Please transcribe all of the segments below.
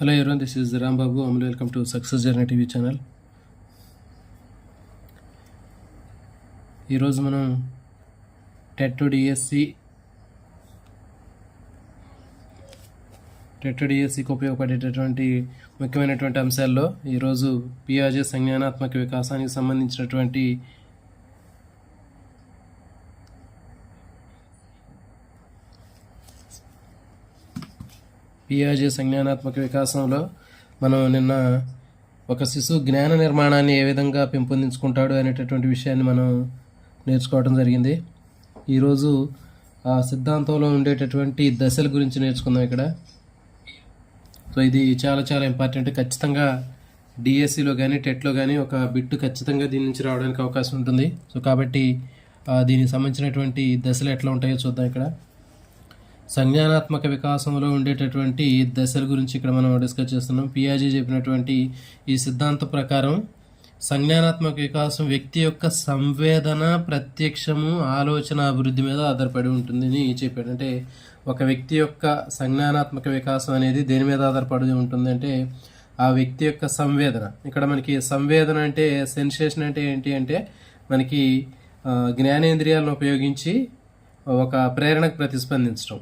Hello everyone this is Rambabu అమలు welcome to success journey TV channel ఈరోజు మనం TET DSC TET డిఎస్సికి ఉపయోగపడేటటువంటి ముఖ్యమైనటువంటి అంశాల్లో ఈరోజు పియాజే సంజ్ఞానాత్మక వికాసానికి సంబంధించినటువంటి పియాజే సంజ్ఞానాత్మక వికాసంలో మనం నిన్న ఒక శిశువు జ్ఞాన నిర్మాణాన్ని ఏ విధంగా పెంపొందించుకుంటాడు అనేటటువంటి విషయాన్ని మనం నేర్చుకోవడం జరిగింది. ఈరోజు ఆ సిద్ధాంతంలో ఉండేటటువంటి దశల గురించి నేర్చుకుందాం ఇక్కడ. సో ఇది చాలా చాలా ఇంపార్టెంట్. ఖచ్చితంగా డిఎస్సిలో కానీ టెట్లో కానీ ఒక బిట్టు ఖచ్చితంగా దీని నుంచి రావడానికి అవకాశం ఉంటుంది. సో కాబట్టి దీనికి సంబంధించినటువంటి దశలు ఎట్లా ఉంటాయో చూద్దాం ఇక్కడ. సంజ్ఞానాత్మక వికాసంలో ఉండేటటువంటి దశల గురించి ఇక్కడ మనం డిస్కస్ చేస్తున్నాం. పియాజీ చెప్పినటువంటి ఈ సిద్ధాంత ప్రకారం సంజ్ఞానాత్మక వికాసం వ్యక్తి యొక్క సంవేదన ప్రత్యక్షము ఆలోచన అభివృద్ధి మీద ఆధారపడి ఉంటుందని చెప్పాడు. అంటే ఒక వ్యక్తి యొక్క సంజ్ఞానాత్మక వికాసం అనేది దేని మీద ఆధారపడి ఉంటుంది అంటే ఆ వ్యక్తి యొక్క సంవేదన. ఇక్కడ మనకి సంవేదన అంటే సెన్సేషన్ అంటే ఏంటి అంటే మనకి జ్ఞానేంద్రియాలను ఉపయోగించి ఒక ప్రేరణకు ప్రతిస్పందించడం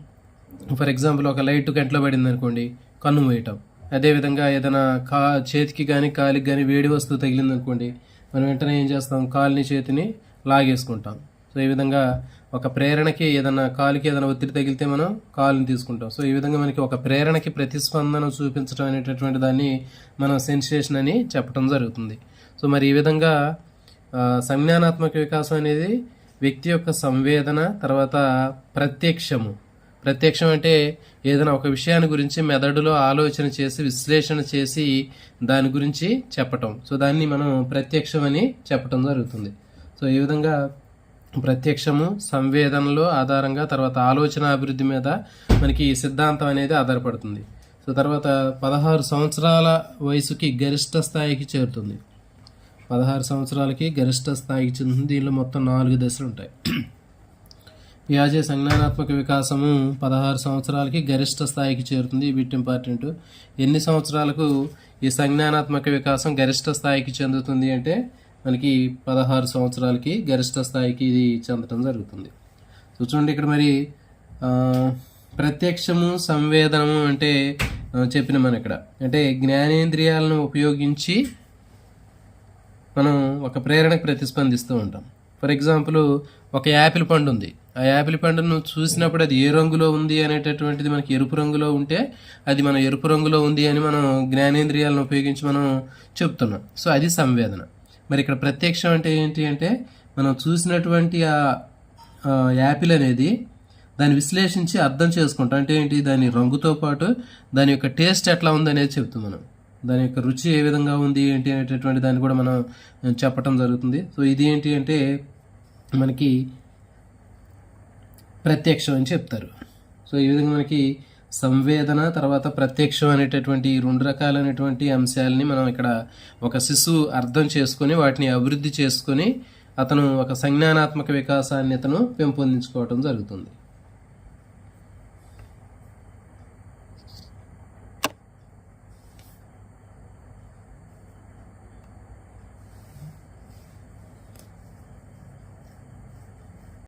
ఫర్ ఎగ్జాంపుల్ ఒక లైట్ కంట్లో పడింది అనుకోండి కన్ను మూయటం. అదేవిధంగా ఏదైనా కా చేతికి కానీ కాలికి కానీ వేడి వస్తువు తగిలింది అనుకోండి మనం వెంటనే ఏం చేస్తాం? కాలుని చేతిని లాగేసుకుంటాం. సో ఈ విధంగా ఒక ప్రేరణకి ఏదైనా కాలుకి ఏదైనా ఒత్తిడి తగిలితే మనం కాలుని తీసుకుంటాం. సో ఈ విధంగా మనకి ఒక ప్రేరణకి ప్రతిస్పందన చూపించడం అనేటటువంటి దాన్ని మనం సెన్సేషన్ అని చెప్పడం జరుగుతుంది. సో మరి ఈ విధంగా సంజ్ఞానాత్మక వికాసం అనేది వ్యక్తి యొక్క సంవేదన తర్వాత ప్రత్యక్షము. ప్రత్యక్షం అంటే ఏదైనా ఒక విషయాన్ని గురించి మెదడులో ఆలోచన చేసి విశ్లేషణ చేసి దాని గురించి చెప్పటం. సో దాన్ని మనం ప్రత్యక్షం అని చెప్పటం జరుగుతుంది. సో ఈ విధంగా ప్రత్యక్షము సంవేదనలో ఆధారంగా తర్వాత ఆలోచన అభివృద్ధి మీద మనకి ఈ సిద్ధాంతం అనేది ఆధారపడుతుంది. సో తర్వాత పదహారు సంవత్సరాల వయసుకి గరిష్ట స్థాయికి చేరుతుంది. పదహారు సంవత్సరాలకి గరిష్ట స్థాయికి చెందుతుంది. దీనిలో మొత్తం నాలుగు దశలు ఉంటాయి. వ్యాజే సంజ్ఞానాత్మక వికాసము పదహారు సంవత్సరాలకి గరిష్ట స్థాయికి చేరుతుంది ఈ బిట్ ఇంపార్టెంట్ ఎన్ని సంవత్సరాలకు ఈ సంజ్ఞానాత్మక వికాసం గరిష్ట స్థాయికి చెందుతుంది అంటే మనకి పదహారు సంవత్సరాలకి గరిష్ట స్థాయికి ఇది చెందడం జరుగుతుంది. సో చూడండి ఇక్కడ మరి ప్రత్యక్షము సంవేదనము అంటే చెప్పిన మన ఇక్కడ. అంటే జ్ఞానేంద్రియాలను ఉపయోగించి మనం ఒక ప్రేరణకు ప్రతిస్పందిస్తూ ఉంటాం. ఫర్ ఎగ్జాంపుల్ ఒక యాపిల్ పండు ఉంది. ఆ యాపిల్ పండును చూసినప్పుడు అది ఏ రంగులో ఉంది అనేటటువంటిది మనకి ఎరుపు రంగులో ఉంటే అది మన ఎరుపు రంగులో ఉంది అని మనం జ్ఞానేంద్రియాలను ఉపయోగించి మనం చెప్తున్నాం. సో అది సంవేదన. మరి ఇక్కడ ప్రత్యక్షం అంటే ఏంటి అంటే మనం చూసినటువంటి ఆ యాపిల్ అనేది దాన్ని విశ్లేషించి అర్థం చేసుకుంటాం. అంటే ఏంటి? దాని రంగుతో పాటు దాని యొక్క టేస్ట్ ఎట్లా ఉంది అనేది చెప్తాం మనం. దాని యొక్క రుచి ఏ విధంగా ఉంది ఏంటి అనేటటువంటి దాన్ని కూడా మనం చెప్పటం జరుగుతుంది. సో ఇది ఏంటి అంటే మనకి ప్రత్యక్షం అని చెప్తారు. సో ఈ విధంగా మనకి సంవేదన తర్వాత ప్రత్యక్షం అనేటటువంటి రెండు రకాలైనటువంటి అంశాలని మనం ఇక్కడ ఒక శిశువు అర్థం చేసుకొని వాటిని అభివృద్ధి చేసుకొని అతను ఒక సంజ్ఞానాత్మక వికాసాన్ని అతను పెంపొందించుకోవటం జరుగుతుంది.